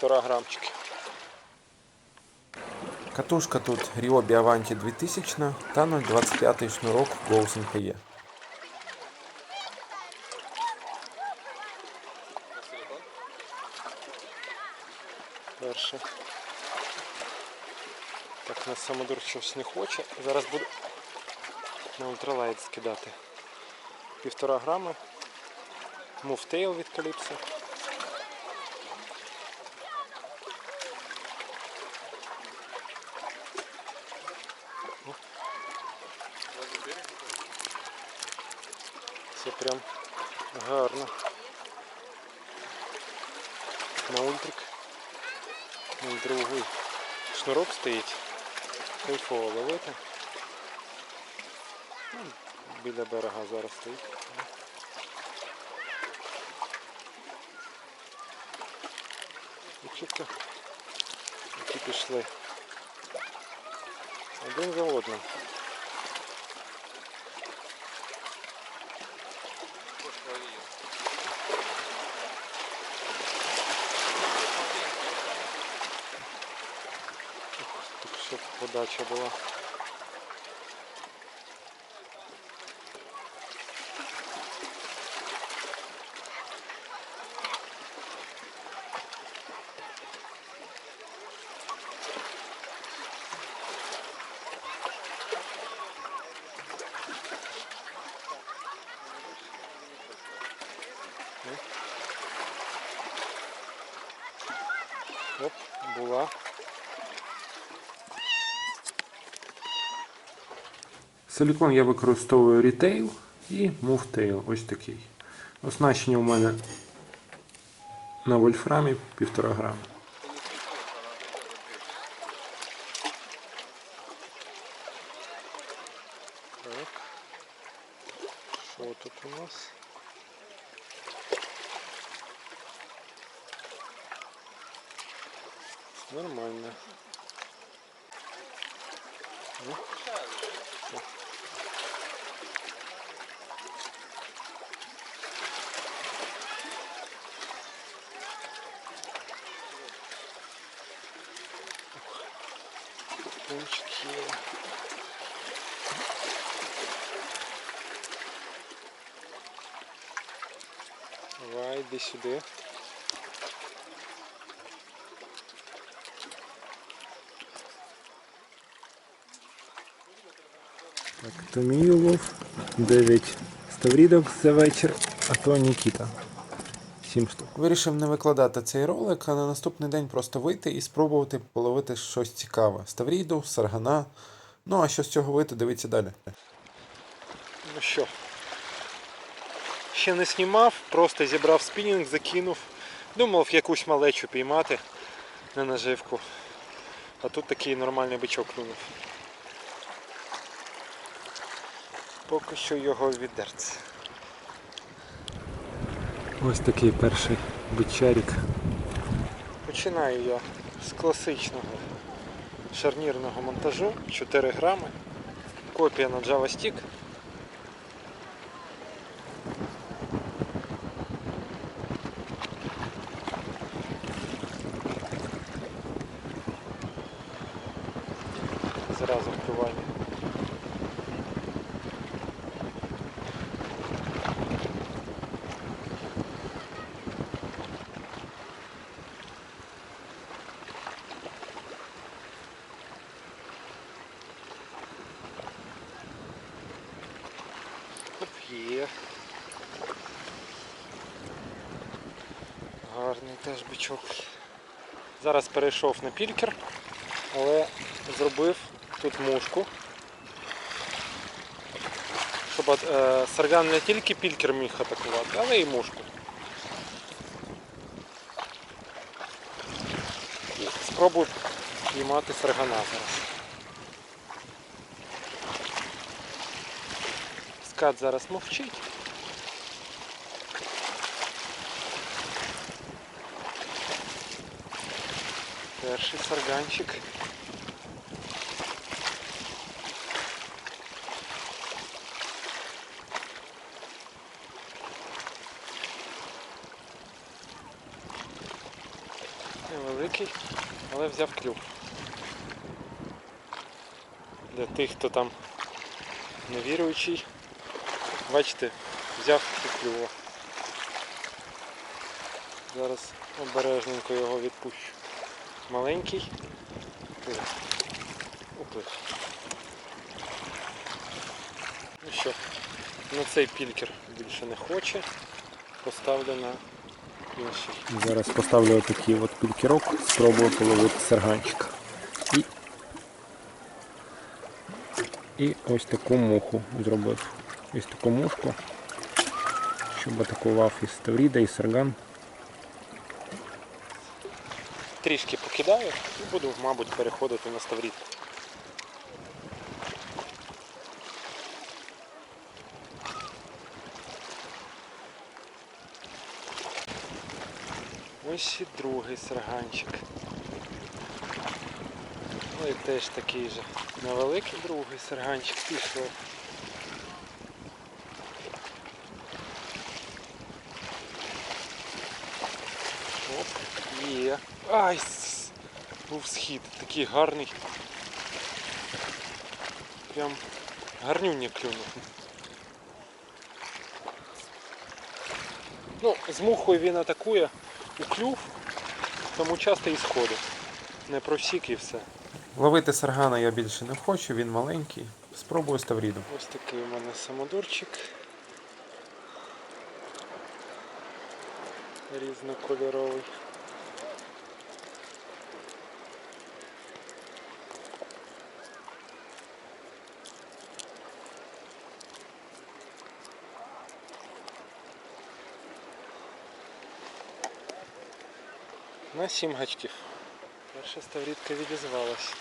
півтора грамчики. Катушка тут Rio Biovanti 2000 та 0,25 шнурок Gauss NPE. Перше. Так, на самодур щось не хоче. Зараз буду на ультралайт скидати. Півтора грами. Муфтейл від Каліпсо. Це прям гарно. На ультрик. На ультровий шнурок стоїть. Кайфово ловити. Ну, Біля берега зараз стоїть. Чітко які пішли. Один за одним. Так щоб подача була. Оп, була. Силікон я використовую рітейл і муфтейл. Ось такий. Оснащення у мене на вольфрамі 1,5 грама. Що тут у нас? Нормально. Ну. О. Давай, йди сюди. Так, то мій улов 9 ставрідок за вечір, а то Нікіта. 7 штук. Вирішив не викладати цей ролик, а на наступний день просто вийти і спробувати половити щось цікаве. Ставріду, саргана. Ну а що з цього вийти, дивіться далі. Ну що? Ще не знімав, просто зібрав спінінг, закинув. Думав якусь малечу піймати на наживку. А тут такий нормальний бичок клюнув. Поки що його відерце. Ось такий перший бичарик. Починаю я з класичного шарнірного монтажу 4 грами. Копія на Java Stick. Зразу впливання. Є. Гарний теж бичок. Зараз перейшов на пількер, але зробив тут мушку. Щоб е, сарган не тільки пількер міг атакувати, але й мушку. Спробую піймати саргана зараз. Скат зараз мовчить. Перший сарганчик. Невеликий але взяв клюв. Для тих, хто там невіруючий, бачите, взяв і клюва. Зараз обережненько його відпущу. Маленький. Уплив. Ну що, на цей пількер більше не хоче. Поставлю на інший. Зараз поставлю отакий от пількірок, спробую половити сарганчика. І, і ось таку муху зробив. Ось таку мушку, щоб атакував і ставріда, і сарган. Трішки покидаю і буду, мабуть, переходити на ставріт. Ось і другий сарганчик. Ну і теж такий же невеликий другий сарганчик пішов. Оп, є. Ай, був схід, такий гарний. Прям гарнюня клюнув. Ну, з мухою він атакує у клюв, тому часто і сходить. Не просік і все. Ловити саргана я більше не хочу, він маленький. Спробую ставрідом. Ось такий у мене самодурчик. Різнокольоровий. На сім гачків. Перша ставрідка відізвалась.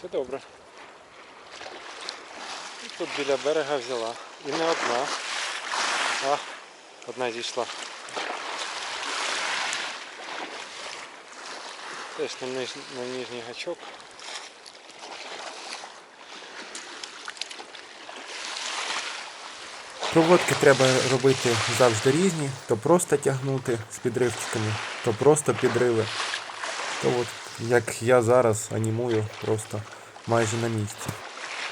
Це добре. І тут біля берега взяла. І не одна. А, одна зійшла. Теж на, ниж... на нижній гачок. Проводки треба робити завжди різні, то просто тягнути з підривчиками, то просто підриви. То от як я зараз анімую просто майже на місці.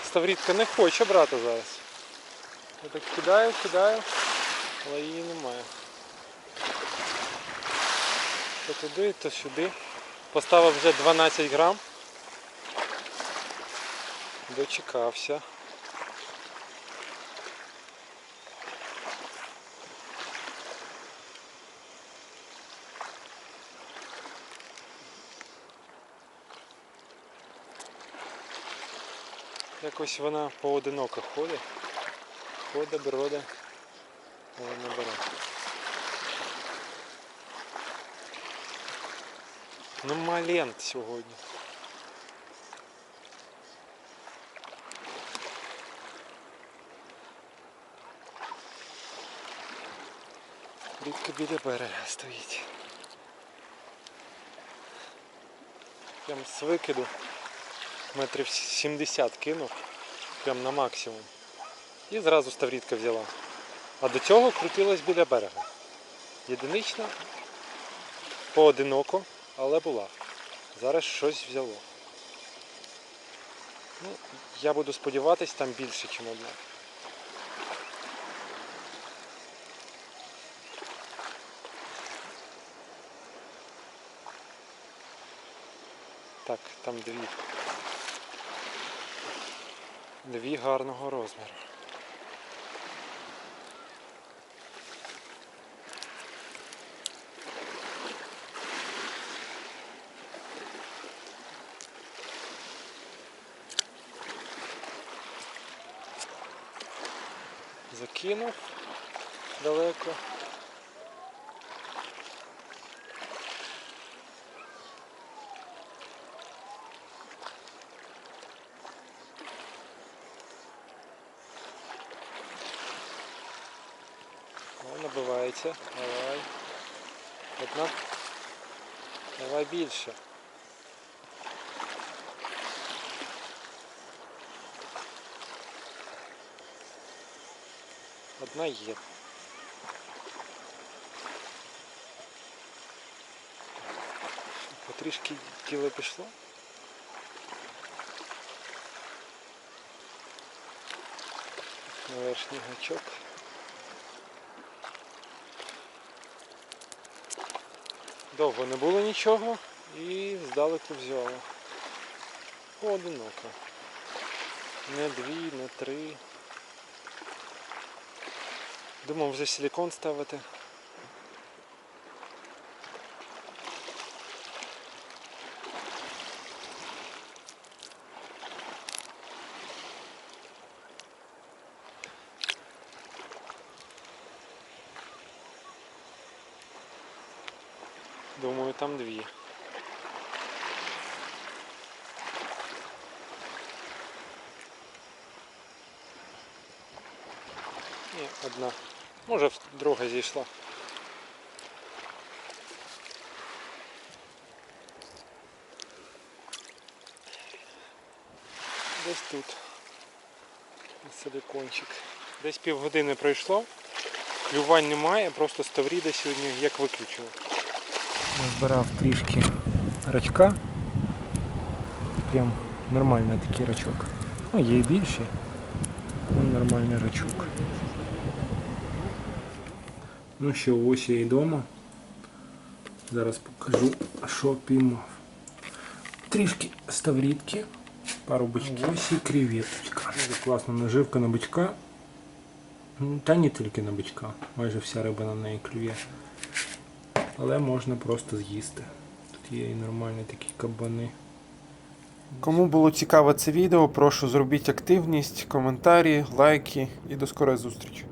Ставрідка не хоче брати зараз. Я так кидаю, кидаю, але її немає. То туди, то сюди. Поставив вже 12 грам. Дочекався. Якось вона поодиноко ходить. Ходить, броде, але не бере. Нема лент сьогодні. Рідко біля берега стоїть. Прям з викиду метрів 70 кинув, прям на максимум. І зразу ставрідка взяла. А до цього крутилась біля берега. Єдинична, поодиноко, але була. Зараз щось взяло. Ну, я буду сподіватись, там більше, ніж одна. Так, там дві. Дві гарного розміру. Закинув далеко. Добивається. Давай. Одна. Давай більше. Одна є. Потрішки тіло пішло. На верхній гачок. Довго не було нічого і здалеку взяло. Поодиноко. Не дві, не три. Думав вже силікон ставити. Там дві. Ні, одна. Може, друга зійшла. Десь тут. Силикончик. Десь півгодини пройшло. Клювань немає, просто ставріда сьогодні як виключили. Збирав трішки рачка. Прям нормальний такий рачок. Ну, є і більші. Ну, нормальний рачок. Ну що, ось я і вдома. Зараз покажу, що піймав. Трішки ставрідки, пару бичків. Ось і креветочка. Класна наживка на бичка. Та не тільки на бичка, майже вся риба на неї клює. Але можна просто з'їсти. Тут є і нормальні такі кабани. Кому було цікаве це відео, прошу зробіть активність, коментарі, лайки і до скорої зустрічі.